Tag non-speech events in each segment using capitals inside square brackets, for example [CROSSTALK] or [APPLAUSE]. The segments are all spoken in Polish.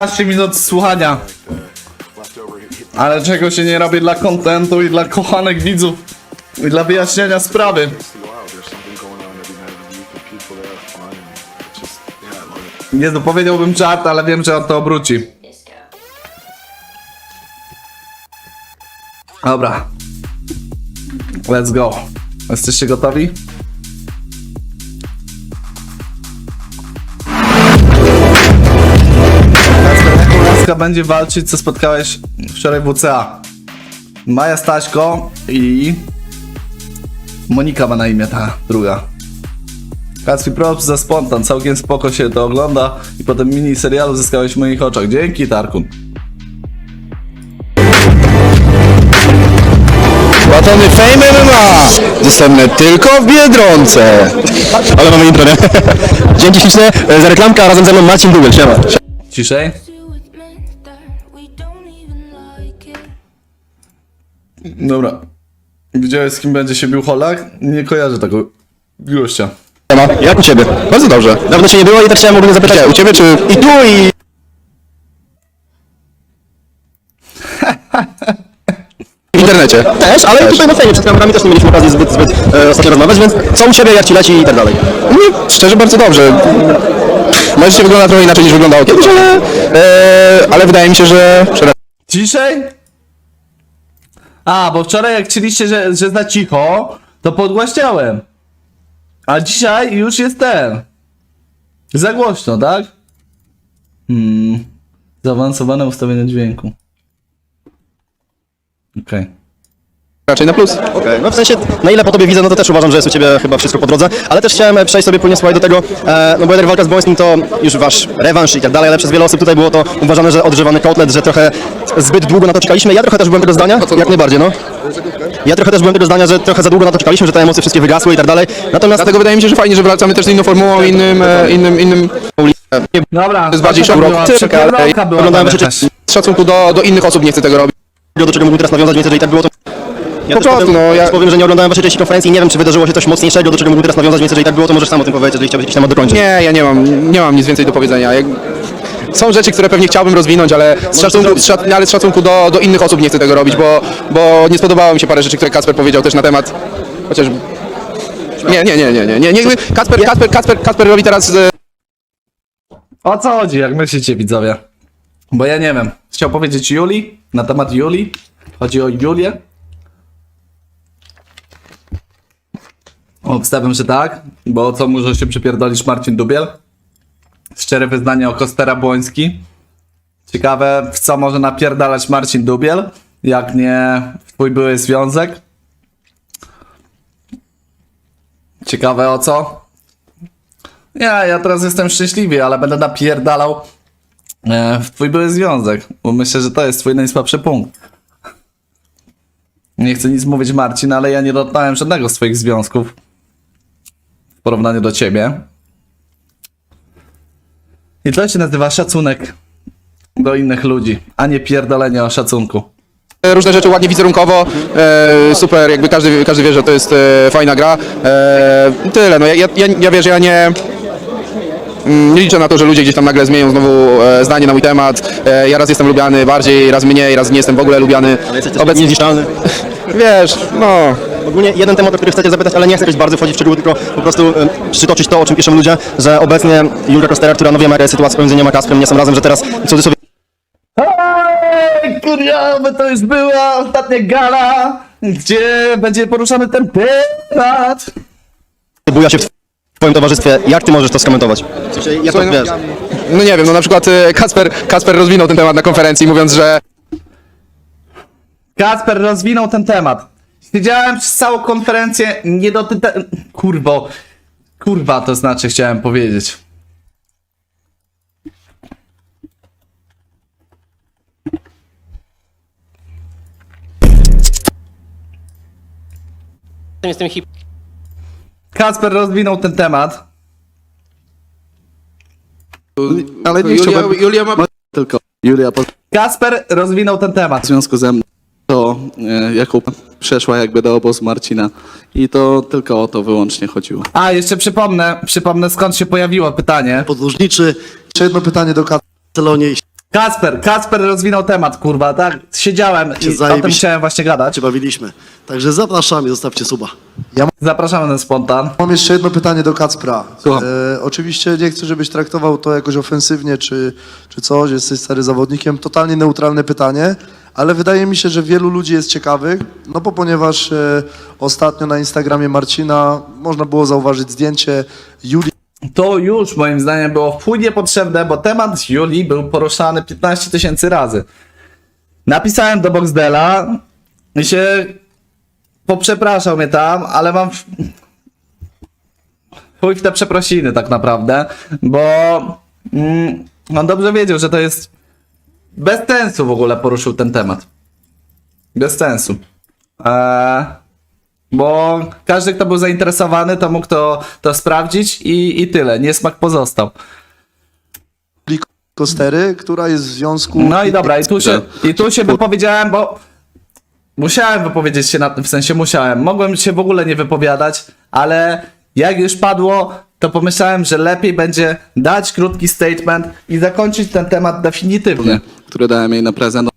15 minut słuchania. Ale czego się nie robi dla kontentu i dla kochanych widzów i dla wyjaśnienia sprawy. Nie no, powiedziałbym żart, ale wiem, że on to obróci. Dobra. Let's go. Jesteście gotowi? Laska będzie walczyć, co spotkałeś wczoraj w WCA? Maja Staśko i Monika ma na imię ta druga. Kaspi props za spontan, całkiem spoko się to ogląda i potem mini serialu zyskałeś w moich oczach. Dzięki Tarkun. Batony Fame MMA! Dostępne tylko w Biedronce. Ale mamy intro, nie? [LAUGHS] Dzięki śliczne e, za reklamkę, a razem ze mną Marcin Dubel, siema. Ciszej. Dobra. Widziałeś z kim będzie się bił Holak? Nie kojarzę tego gościa. Siema. Jak u Ciebie? Bardzo dobrze. Dawno się nie było i tak chciałem ogólnie zapytać. U Ciebie czy... I tu i... [LAUGHS] W internecie. Też, ale tutaj na fejmie, przed kamerami też nie mieliśmy okazji zbyt, zbyt e, ostatnio rozmawiać, więc co u Ciebie, jak Ci leci i tak dalej? Nie, szczerze bardzo dobrze. Może się wygląda trochę inaczej niż wyglądało kiedyś, ale, e, ale wydaje mi się, że... że Ciszej? A, bo wczoraj jak chcieliście, że, że za cicho, to podgłaśniałem. A dzisiaj już jest ten. Za głośno, tak? Hmm. Zaawansowane ustawienie dźwięku. Okej. Raczej na plus. Okej, no w sensie, na ile po tobie widzę, no to też uważam, że jest u ciebie chyba wszystko po drodze, ale też chciałem e, przejść sobie płynnie słuchaj do tego, e, no bo jednak walka z Bońskim to już wasz rewanż i tak dalej, ale przez wiele osób tutaj było to uważane, że odżywany kotlet, że trochę zbyt długo na to czekaliśmy. Ja trochę też byłem tego zdania, jak najbardziej, no. Ja trochę też byłem tego zdania, że trochę za długo na to czekaliśmy, że te emocje wszystkie wygasły i tak dalej. Natomiast Dlatego wydaje mi się, że fajnie, że wracamy też z inną formułą, innym, e, innym, innym Dobra. To jest bardziej taka szok, była, cyrk, przepierdolka ale była oglądałem rzeczy- z szacunku do, do innych osób nie chcę tego robić. do czego mógł teraz nawiązać, więc jeżeli tak było, to... Ja Po prostu, powiem, no, ja- powiem, że nie oglądałem waszej części konferencji i nie wiem, czy wydarzyło się coś mocniejszego, do czego mógł teraz nawiązać, więc jeżeli tak było, to możesz sam o tym powiedzieć, jeżeli chciałbyś jakiś temat dokończyć. Nie, ja nie mam, nie mam nic więcej do powiedzenia. Jak... Są rzeczy, które pewnie chciałbym rozwinąć, ale z szacunku, z szac... ale z szacunku do, do innych osób nie chcę tego robić, bo, bo nie spodobało mi się parę rzeczy, które Kacper powiedział też na temat... Chociaż... Nie, nie, nie, nie, nie, nie. nie. Kacper, Kacper, Kacper, Kacper robi teraz... e, O co chodzi, jak myślicie widzowie? Bo ja nie wiem. Chciał powiedzieć Juli na temat Juli. Chodzi o Julię. Obstawiam, że tak, bo co może się przypierdolić Marcin Dubiel? Szczere wyznanie o Kostera Błoński. Ciekawe, w co może napierdalać Marcin Dubiel, jak nie w twój były związek. Ciekawe o co? Nie, ja teraz jestem szczęśliwy, ale będę napierdalał e, w twój były związek, bo myślę, że to jest twój najsłabszy punkt. Nie chcę nic mówić Marcin, ale ja nie dotknąłem żadnego z twoich związków w porównaniu do ciebie. I to się nazywa szacunek do innych ludzi, a nie pierdolenie o szacunku. różne rzeczy ładnie wizerunkowo, e, super, jakby każdy, każdy wie, że to jest e, fajna gra. E, tyle, no ja, ja, ja wiesz, ja nie, mm, nie liczę na to, że ludzie gdzieś tam nagle zmienią znowu e, zdanie na mój temat. E, ja raz jestem lubiany bardziej, raz mniej, raz nie jestem w ogóle lubiany. Ale jesteś Obecnie, niezniszczalny. [LAUGHS] wiesz, no, Ogólnie jeden temat, o który chcecie zapytać, ale nie chcę jakoś bardzo wchodzić w szczegóły, tylko po prostu e, przytoczyć to, o czym piszą ludzie, że obecnie Julka Kostera, która no wiemy, jaka jest sytuacja pomiędzy nią a Kasprem, nie są razem, że teraz w cudzysłowie kurwa, bo to już była ostatnia gala, gdzie będzie poruszany ten temat. buja się w twoim towarzystwie. Jak ty możesz to skomentować? W sensie, jak to Słuchaj, wiesz? no nie wiem, no na przykład e, Kasper, Kasper rozwinął ten temat na konferencji, mówiąc, że Kasper rozwinął ten temat. Siedziałem przez całą konferencję, nie dotyka... Kurwo. Kurwa, to znaczy chciałem powiedzieć. Jestem hip. Kasper rozwinął ten temat. Ale nie Julia, chciałbym Julia ma... tylko Julia po Kasper rozwinął ten temat. w związku ze mną to e, Jakub przeszła jakby do obozu Marcina i to tylko o to wyłącznie chodziło. A, jeszcze przypomnę, przypomnę skąd się pojawiło pytanie. podróżniczy. Jeszcze jedno pytanie do Barcelonie. Kasper, Kasper rozwinął temat, kurwa, tak? Siedziałem i o tym chciałem właśnie gadać. się bawiliśmy. Także zapraszamy, zostawcie suba. Zapraszamy na spontan. Mam jeszcze jedno pytanie do Kacpra. Słucham. E, oczywiście nie chcę, żebyś traktował to jakoś ofensywnie czy, czy coś, jesteś stary zawodnikiem. Totalnie neutralne pytanie, ale wydaje mi się, że wielu ludzi jest ciekawych, no bo ponieważ e, ostatnio na Instagramie Marcina można było zauważyć zdjęcie Julii To już moim zdaniem było w chuj niepotrzebne, bo temat Julii był poruszany 15 tysięcy razy. Napisałem do Boxdela i się poprzepraszał mnie tam, ale mam w- chuj w te przeprosiny tak naprawdę, bo mm, on dobrze wiedział, że to jest bez sensu w ogóle poruszył ten temat. Bez sensu. Eee, bo każdy, kto był zainteresowany, to mógł to, to sprawdzić i, i tyle. Niesmak pozostał. Kostery, która jest w związku... No i dobra, i tu się, i tu się wypowiedziałem, bo musiałem wypowiedzieć się na tym, w sensie musiałem. Mogłem się w ogóle nie wypowiadać, ale jak już padło, to pomyślałem, że lepiej będzie dać krótki statement i zakończyć ten temat definitywnie. które dałem jej na prezent.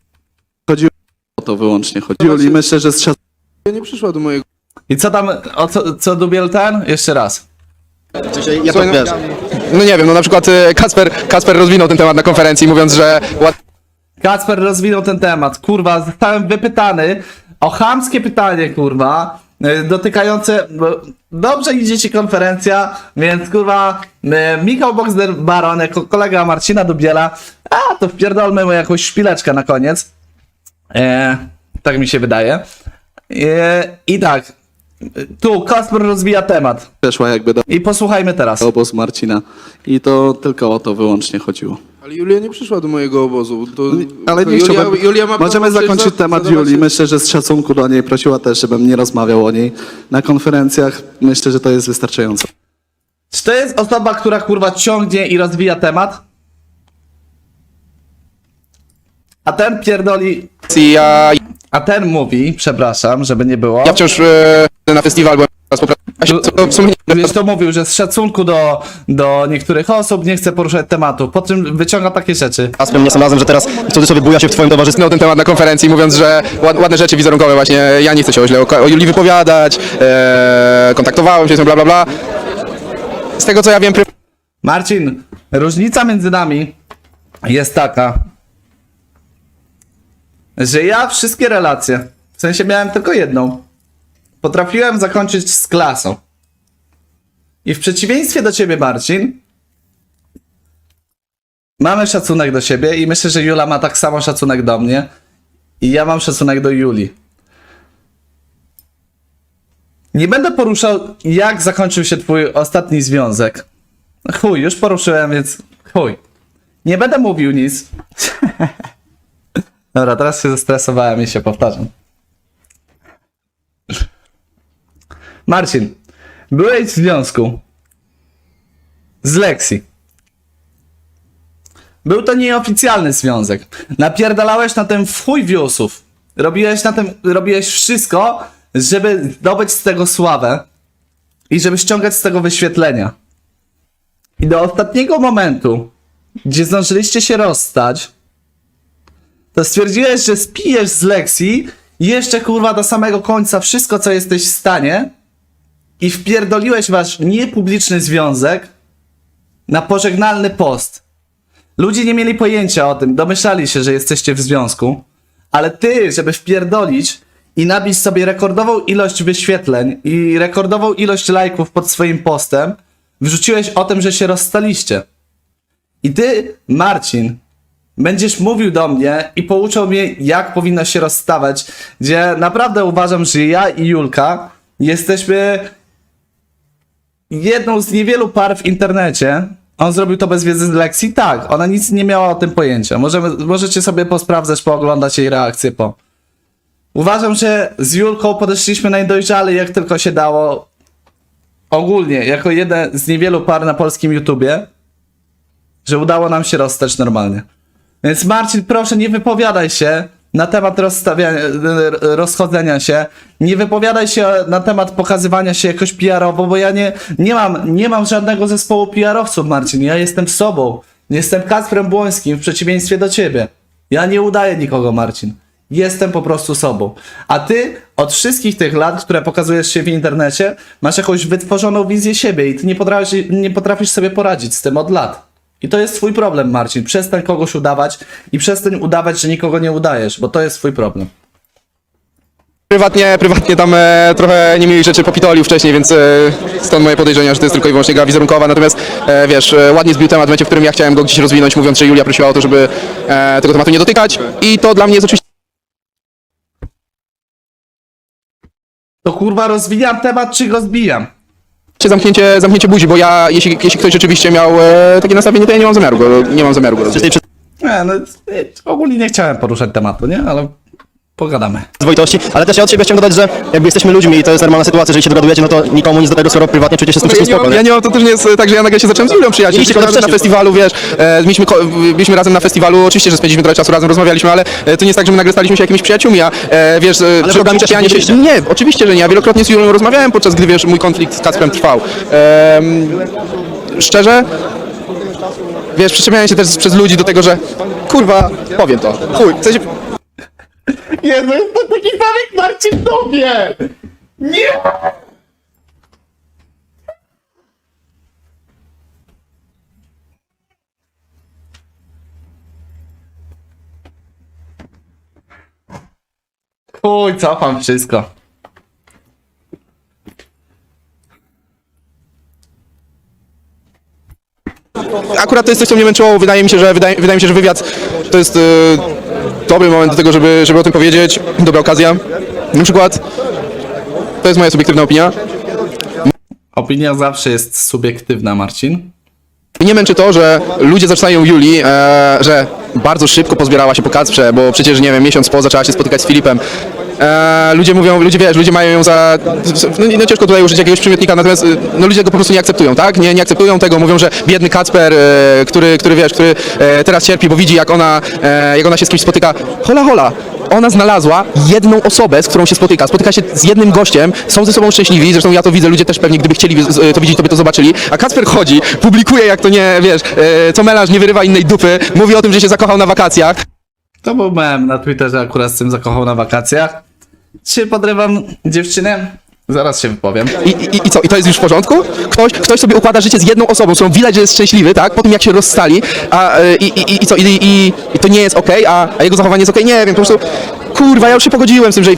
Chodziło o to wyłącznie. Chodziło i myślę, że z szacunkiem Nie przyszła do mojego... I co tam, o co, co Dubiel ten? Jeszcze raz. Ja to, Słuchaj, wiesz, No nie wiem, no na przykład e, Kasper, Kasper rozwinął ten temat na konferencji, mówiąc, że. Kacper rozwinął ten temat. Kurwa, zostałem wypytany o chamskie pytanie, kurwa, y, dotykające. Dobrze idzie ci konferencja, więc kurwa, y, Michał Boxer Baron, jako kolega Marcina Dubiela, a to wpierdolmy mu jakąś szpileczkę na koniec. E, tak mi się wydaje. E, I tak, tu Kasper rozwija temat. przeszła jakby do I posłuchajmy teraz. obóz Marcina. I to tylko o to wyłącznie chodziło. Ale Julia nie przyszła do mojego obozu. To, Ale to nie Julia, chciałbym... Julia ma Możemy prawo zakończyć przecież temat zadawać Julii. Myślę, że z szacunku do niej prosiła też, żebym nie rozmawiał o niej na konferencjach. Myślę, że to jest wystarczające. Czy to jest osoba, która kurwa ciągnie i rozwija temat? A ten pierdoli. Ja, A ten mówi, przepraszam, żeby nie było. ja wciąż e, na festiwal byłem ja się, co, w sumie nie Wiesz, to mówił, że z szacunku do, do niektórych osób nie chce poruszać tematu. Po czym wyciąga takie rzeczy. Kasprem nie sam razem, że teraz w cudzysłowie buja się w twoim towarzystwie. rozwinął ten temat na konferencji, mówiąc, że ład, ładne rzeczy wizerunkowe właśnie, ja nie chcę się o źle o, o Julii wypowiadać, e, kontaktowałem się z nią, bla bla bla. Z tego co ja wiem, pry- Marcin, różnica między nami jest taka, że ja wszystkie relacje, w sensie miałem tylko jedną, potrafiłem zakończyć z klasą. I w przeciwieństwie do ciebie, Marcin, mamy szacunek do siebie i myślę, że Jula ma tak samo szacunek do mnie i ja mam szacunek do Julii. Nie będę poruszał, jak zakończył się twój ostatni związek. Chuj, już poruszyłem, więc chuj. Nie będę mówił nic. [LAUGHS] Dobra, teraz się zestresowałem i się powtarzam. Marcin, byłeś w związku z Lexi. Był to nieoficjalny związek. Napierdalałeś na tym w chuj wiosów. Robiłeś na tym, robiłeś wszystko, żeby zdobyć z tego sławę i żeby ściągać z tego wyświetlenia. I do ostatniego momentu, gdzie zdążyliście się rozstać, to stwierdziłeś, że spijesz z lekcji i jeszcze kurwa do samego końca wszystko, co jesteś w stanie i wpierdoliłeś wasz niepubliczny związek na pożegnalny post. Ludzie nie mieli pojęcia o tym, domyślali się, że jesteście w związku, ale ty, żeby wpierdolić i nabić sobie rekordową ilość wyświetleń i rekordową ilość lajków pod swoim postem, wrzuciłeś o tym, że się rozstaliście. I ty, Marcin, będziesz mówił do mnie i pouczał mnie, jak powinno się rozstawać, gdzie naprawdę uważam, że ja i Julka jesteśmy jedną z niewielu par w internecie. On zrobił to bez wiedzy z lekcji? Tak, ona nic nie miała o tym pojęcia. Możemy, możecie sobie posprawdzać, pooglądać jej reakcję po. Uważam, że z Julką podeszliśmy najdojrzalej, jak tylko się dało. Ogólnie, jako jeden z niewielu par na polskim YouTubie, że udało nam się rozstać normalnie. Więc Marcin, proszę nie wypowiadaj się na temat rozchodzenia się. Nie wypowiadaj się na temat pokazywania się jakoś PR-owo, bo ja nie, nie, mam, nie mam żadnego zespołu PR-owców, Marcin. Ja jestem sobą. Jestem Kacprem Błońskim w przeciwieństwie do ciebie. Ja nie udaję nikogo, Marcin. Jestem po prostu sobą. A ty od wszystkich tych lat, które pokazujesz się w internecie, masz jakąś wytworzoną wizję siebie i ty nie potrafisz, nie potrafisz sobie poradzić z tym od lat. I to jest twój problem, Marcin. Przestań kogoś udawać i przestań udawać, że nikogo nie udajesz, bo to jest twój problem. Prywatnie, prywatnie tam e, trochę niemili rzeczy popitolił wcześniej, więc e, stąd moje podejrzenia, że to jest tylko i wyłącznie gra wizerunkowa. Natomiast e, wiesz, e, ładnie zbił temat w momencie, w którym ja chciałem go gdzieś rozwinąć, mówiąc, że Julia prosiła o to, żeby e, tego tematu nie dotykać. I to dla mnie jest oczywiście To kurwa rozwijam temat, czy go zbijam? Zamknięcie, zamknięcie buzi, bo ja, jeśli, jeśli ktoś rzeczywiście miał e, takie nastawienie, to ja nie mam zamiaru go, nie mam zamiaru go czystej Nie, no, nie, ogólnie nie chciałem poruszać tematu, nie? Ale pogadamy. przyzwoitości, ale też ja od siebie chciałem dodać, że jakby jesteśmy ludźmi i to jest normalna sytuacja, jeżeli się dogadujecie, no to nikomu nic do tego, skoro prywatnie czujecie się z tym Ja wszystkim nie, spoko, mam, nie? ja nie mam, to też nie jest tak, że ja nagle się zacząłem z Julią przyjaźnić. Mieliście kontakt na festiwalu, wiesz, e, byliśmy, ko- byliśmy razem na festiwalu, oczywiście, że spędziliśmy trochę czasu razem, rozmawialiśmy, ale e, to nie jest tak, że my nagle staliśmy się jakimiś przyjaciółmi, a e, wiesz, e, przy- przyczepianie też się... nie Nie, oczywiście, że nie, ja wielokrotnie z Julią rozmawiałem, podczas gdy, wiesz, mój konflikt z Kacprem trwał. Em, szczerze, wiesz, przyczepianie się też przez ludzi do tego, że kurwa, powiem to, chuj, w sensie, Jezu, jestem taki sam jak Marcin tobie! Nie! Chuj, cofam wszystko. akurat to jest coś, co mnie męczyło. Wydaje mi się, że wydaje, wydaje mi się, że wywiad to jest e, dobry moment do tego, żeby, żeby o tym powiedzieć. Dobra okazja. Na przykład, to jest moja subiektywna opinia. Opinia zawsze jest subiektywna, Marcin. Mnie męczy to, że ludzie zaczynają Julii, e, że bardzo szybko pozbierała się po Kacprze, bo przecież, nie wiem, miesiąc po zaczęła się spotykać z Filipem. E, ludzie mówią, ludzie wiesz, ludzie mają ją za, no, no ciężko tutaj użyć jakiegoś przymiotnika, natomiast y, no, ludzie go po prostu nie akceptują, tak? Nie, nie akceptują tego, mówią, że biedny Kacper, e, który, który wiesz, który e, teraz cierpi, bo widzi jak ona, e, jak ona się z kimś spotyka. Hola, hola, ona znalazła jedną osobę, z którą się spotyka. Spotyka się z jednym gościem, są ze sobą szczęśliwi, zresztą ja to widzę, ludzie też pewnie gdyby chcieli z- to widzieć, to by to zobaczyli. A Kacper chodzi, publikuje jak to nie, wiesz, e, co melarz nie wyrywa innej dupy, mówi o tym, że się zakochał na wakacjach. To był mem na Twitterze, akurat z tym zakochał na wakacjach. Czy podrywam dziewczynę? Zaraz się wypowiem. I, i, I co, i to jest już w porządku? Ktoś, ktoś sobie układa życie z jedną osobą, którą widać, że jest szczęśliwy, tak? Po tym jak się rozstali, a e, i, i, i co, i, i, i to nie jest okej, a, a jego zachowanie jest okej? Nie wiem, po prostu, kurwa, ja już się pogodziłem z tym, że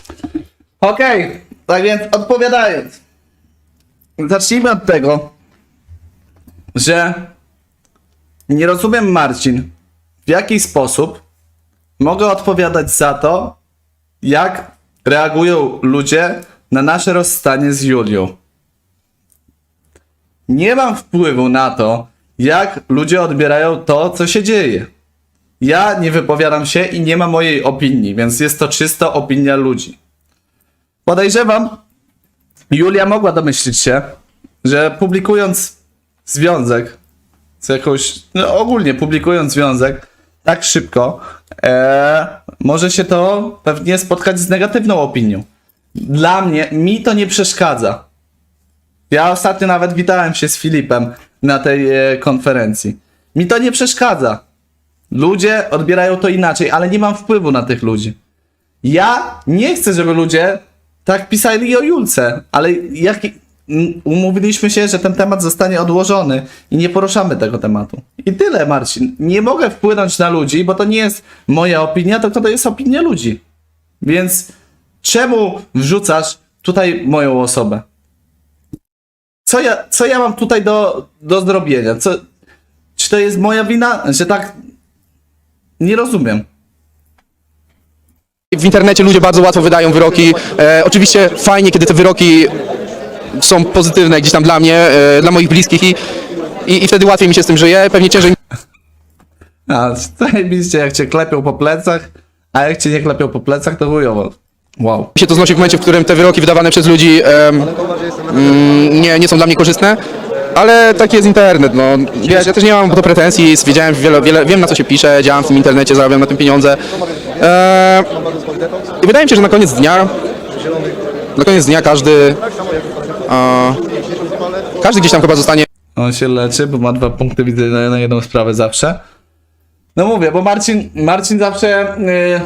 Okej, tak więc odpowiadając. Zacznijmy od tego, że nie rozumiem, Marcin, w jaki sposób mogę odpowiadać za to, jak reagują ludzie na nasze rozstanie z Julią. Nie mam wpływu na to, jak ludzie odbierają to, co się dzieje. Ja nie wypowiadam się i nie ma mojej opinii, więc jest to czysto opinia ludzi. Podejrzewam, Julia mogła domyślić się, że publikując związek z jakąś, no ogólnie publikując związek tak szybko, e, może się to pewnie spotkać z negatywną opinią. Dla mnie, mi to nie przeszkadza. Ja ostatnio nawet witałem się z Filipem na tej e, konferencji. Mi to nie przeszkadza. Ludzie odbierają to inaczej, ale nie mam wpływu na tych ludzi. Ja nie chcę, żeby ludzie tak pisali o Julce, ale jak umówiliśmy się, że ten temat zostanie odłożony i nie poruszamy tego tematu. I tyle, Marcin. Nie mogę wpłynąć na ludzi, bo to nie jest moja opinia, tylko to jest opinia ludzi. Więc czemu wrzucasz tutaj moją osobę? Co ja, co ja mam tutaj do, do zrobienia? Co, czy to jest moja wina, że tak... Nie rozumiem. w internecie ludzie bardzo łatwo wydają wyroki. E, oczywiście fajnie, kiedy te wyroki są pozytywne gdzieś tam dla mnie, e, dla moich bliskich i, i, i wtedy łatwiej mi się z tym żyje, pewnie ciężej A, zajebiście, jak cię klepią po plecach, a jak cię nie klepią po plecach, to chujowo. Wow. się to znosi w momencie, w którym te wyroki wydawane przez ludzi em, mm, nie, nie są dla mnie korzystne. Ale taki jest internet, no wiesz, ja też nie mam po to pretensji, wiedziałem wiele, wiele, wiem na co się pisze, działam w tym internecie, zarabiam na tym pieniądze. E, I wydaje mi się, że na koniec dnia, na koniec dnia każdy, każdy gdzieś tam chyba zostanie On się leczy, bo ma dwa punkty widzenia na jedną sprawę zawsze. No mówię, bo Marcin, Marcin zawsze yy,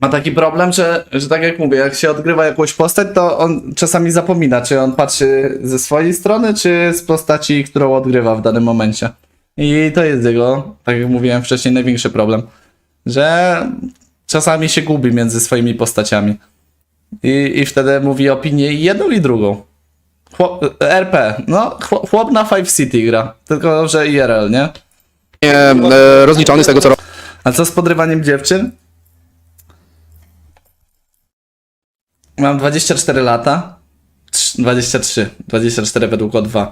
ma taki problem, że, że tak jak mówię, jak się odgrywa jakąś postać, to on czasami zapomina, czy on patrzy ze swojej strony, czy z postaci, którą odgrywa w danym momencie. I to jest jego, tak jak mówiłem wcześniej, największy problem. Że czasami się gubi między swoimi postaciami. I, i wtedy mówi opinię jedną i drugą. Chłop, RP, no chłop, chłop na Five City gra, tylko że IRL, nie? e, rozliczony z tego, co robi. A co z podrywaniem dziewczyn? Mam 24 lata. Trz- 23. 24 według O2.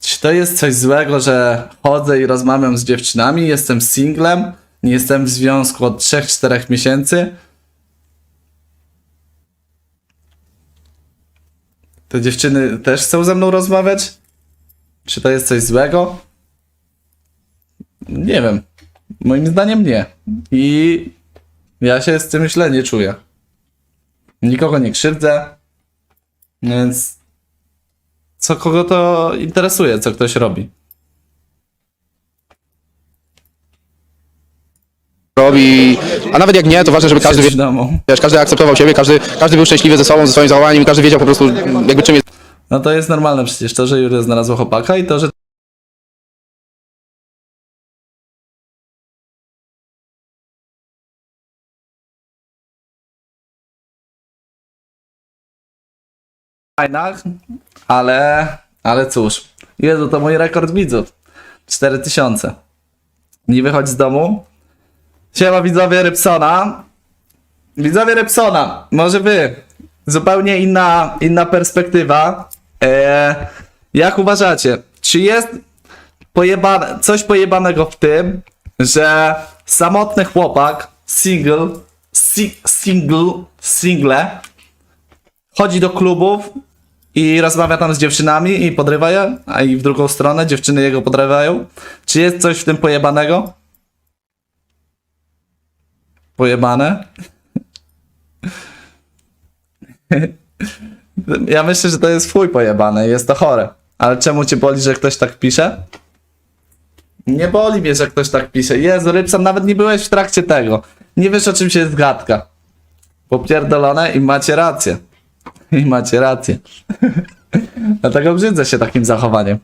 Czy to jest coś złego, że chodzę i rozmawiam z dziewczynami? Jestem singlem? Nie jestem w związku od 3-4 miesięcy? Te dziewczyny też chcą ze mną rozmawiać? Czy to jest coś złego? Nie wiem. Moim zdaniem nie. I ja się z tym źle nie czuję. Nikogo nie krzywdzę. Więc co kogo to interesuje, co ktoś robi. Robi. A nawet jak nie, to ważne, żeby każdy, wie- domu. wiesz, każdy akceptował siebie, każdy, każdy był szczęśliwy ze sobą, ze swoim zachowaniem każdy wiedział po prostu jakby czym jest No to jest normalne przecież to, że Julia znalazła chłopaka i to, że fajna, ale, ale cóż. Jezu, to mój rekord widzów. 4000. Nie wychodź z domu. Siema widzowie Rybsona. Widzowie Repsona, może wy. Zupełnie inna, inna perspektywa. E, jak uważacie, czy jest pojebane, coś pojebanego w tym, że samotny chłopak, single, si, single, single, chodzi do klubów i rozmawia tam z dziewczynami i podrywa je, a i w drugą stronę dziewczyny jego podrywają? Czy jest coś w tym pojebanego? Pojebane? Ja myślę, że to jest fuj pojebane jest to chore. Ale czemu cię boli, że ktoś tak pisze? Nie boli mnie, że ktoś tak pisze. Jezu, Rybson, nawet nie byłeś w trakcie tego. Nie wiesz, o czym się jest gadka. Popierdolone i macie rację. I macie rację. [LAUGHS] Dlatego brzydzę się takim zachowaniem.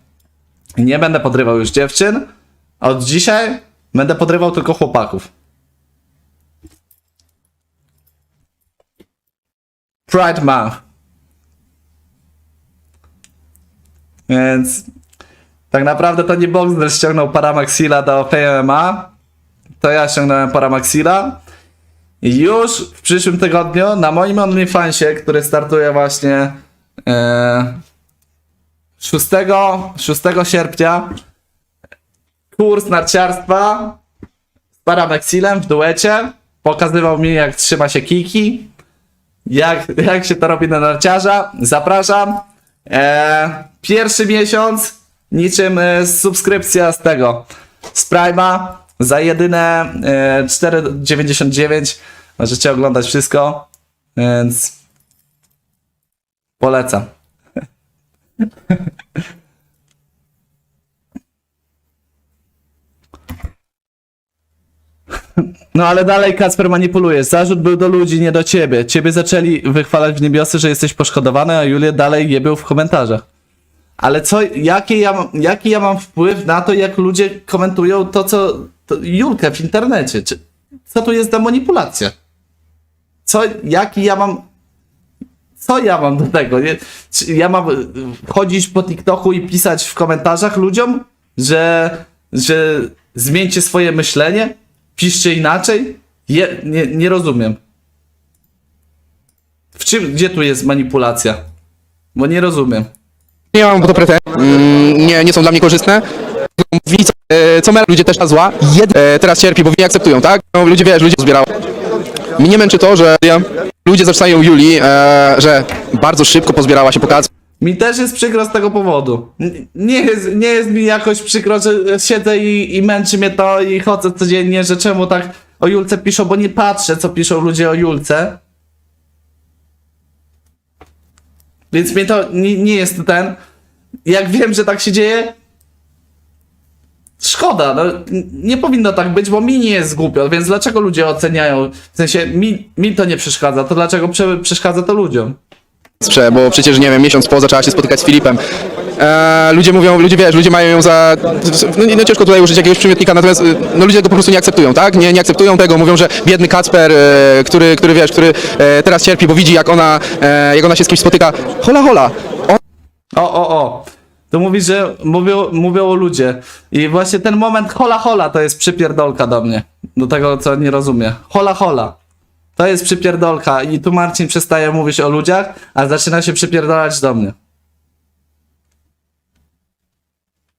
Nie będę podrywał już dziewczyn. Od dzisiaj będę podrywał tylko chłopaków. Pride Month. Więc tak naprawdę to nie Boxer ściągnął Paramaxila do PMA. To ja ściągnąłem Paramaxila. I już w przyszłym tygodniu na moim OnlyFansie, który startuje właśnie e, 6, 6 sierpnia, kurs narciarstwa z Paramexilem w duecie. Pokazywał mi jak trzyma się kiki jak, jak się to robi na narciarza. Zapraszam. E, pierwszy miesiąc, niczym e, subskrypcja z tego, z Prime'a, za jedyne e, 4,99 możecie oglądać wszystko, więc polecam. [LAUGHS] No ale dalej Kacper manipulujesz. Zarzut był do ludzi, nie do ciebie. Ciebie zaczęli wychwalać w niebiosy, że jesteś poszkodowany, a Julię dalej je był w komentarzach. Ale co, jaki ja, jaki ja mam wpływ na to, jak ludzie komentują to, co to Julkę w internecie? Czy, co tu jest za manipulacja? Co, jaki ja mam... Co ja mam do tego? Nie? Czy ja mam chodzić po TikToku i pisać w komentarzach ludziom, że, że zmieńcie swoje myślenie? Piszcie inaczej? Je, nie, nie rozumiem. W czym, gdzie tu jest manipulacja? Bo nie rozumiem. Nie mam po to pretensji, mm, nie, nie są dla mnie korzystne. Mówi, co, e, co mela ludzie też na zła, Jed, e, teraz cierpi, bo nie akceptują, tak? No, ludzie, wiesz, ludzie zbierają. Mnie męczy to, że ludzie zaczynają Julii, e, że bardzo szybko pozbierała się pokaz. Mi też jest przykro z tego powodu. Nie jest, nie jest mi jakoś przykro, że siedzę i, i męczy mnie to i chodzę codziennie, że czemu tak o Julce piszą, bo nie patrzę, co piszą ludzie o Julce. Więc mnie to nie, nie jest ten. Jak wiem, że tak się dzieje, szkoda, no, nie powinno tak być, bo mi nie jest głupio, więc dlaczego ludzie oceniają, w sensie mi, mi to nie przeszkadza, to dlaczego prze, przeszkadza to ludziom? Bo przecież, nie wiem, miesiąc po zaczęła się spotykać z Filipem. E, ludzie mówią, ludzie wiesz, ludzie mają ją za. No, no ciężko tutaj użyć jakiegoś przymiotnika, natomiast y, no, ludzie go po prostu nie akceptują, tak? Nie, nie akceptują tego, mówią, że biedny Kacper, e, który, który wiesz, który e, teraz cierpi, bo widzi, jak ona, e, jak ona się z kimś spotyka. Hola, hola. O, o, o. To mówisz, że mówią, mówią o ludzie. I właśnie ten moment hola hola to jest przypierdolka do mnie. Do tego, co nie rozumie. Hola hola. To jest przypierdolka i tu Marcin przestaje mówić o ludziach, a zaczyna się przypierdolać do mnie.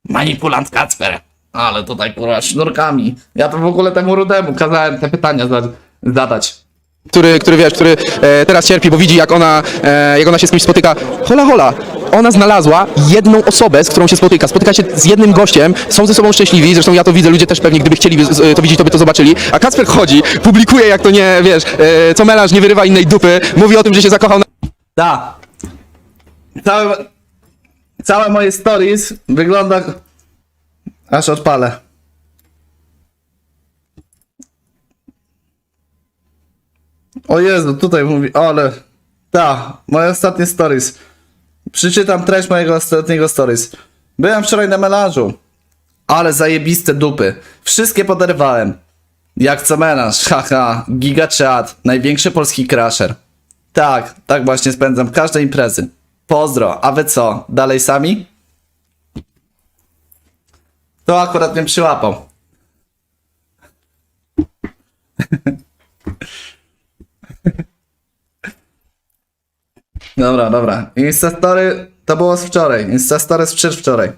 Manipulant Kacper. Ale tutaj kurwa sznurkami. Ja to w ogóle temu rudemu kazałem te pytania za- zadać. Który, który wiesz, który e, teraz cierpi, bo widzi, jak ona, e, jak ona się z kimś spotyka. Hola, hola. Ona znalazła jedną osobę, z którą się spotyka. Spotyka się z jednym gościem, są ze sobą szczęśliwi, zresztą ja to widzę, ludzie też pewnie, gdyby chcieli z- to widzieć, to by to zobaczyli. A Kacper chodzi, publikuje, jak to nie, wiesz, e, co melanż nie wyrywa innej dupy, mówi o tym, że się zakochał na Da. Całe, całe moje stories wygląda... Aż odpalę. O Jezu, tutaj mówi, ale... Da, moje ostatnie stories. Przeczytam treść mojego ostatniego stories. Byłem wczoraj na melanżu. Ale zajebiste dupy. Wszystkie poderwałem. Jak co melanż, [LAUGHS] haha. Giga chat, największy polski crasher. Tak, tak właśnie spędzam każde imprezy. Pozdro, a wy co? Dalej sami? To akurat mnie przyłapał. Dobra, dobra. Instastory to było z wczoraj. Instastory z przedwczoraj.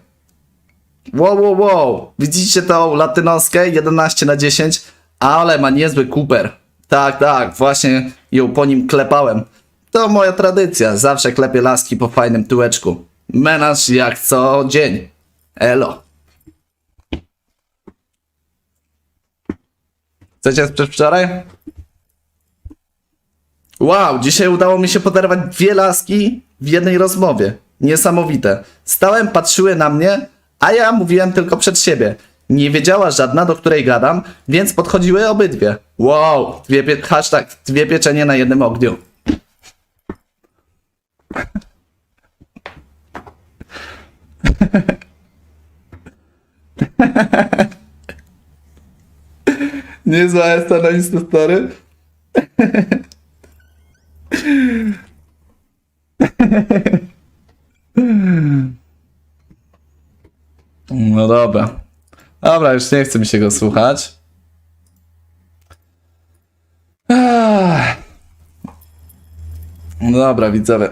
Wow, wow, wow. Widzicie tą latynoskę 11 na 10? Ale ma niezły Cooper. Tak, tak, właśnie ją po nim klepałem. To moja tradycja. Zawsze klepię laski po fajnym tyłeczku. Menaż jak co dzień. Elo. Chcecie z przedwczoraj? Wow, dzisiaj udało mi się poderwać dwie laski w jednej rozmowie. Niesamowite. Stałem, patrzyły na mnie, a ja mówiłem tylko przed siebie. Nie wiedziała żadna, do której gadam, więc podchodziły obydwie. Wow, dwie pie- hashtag dwie pieczenie na jednym ogniu. Niezła jest ta na Instastory. No dobra. Dobra, już nie chce mi się go słuchać. No dobra, widzowie.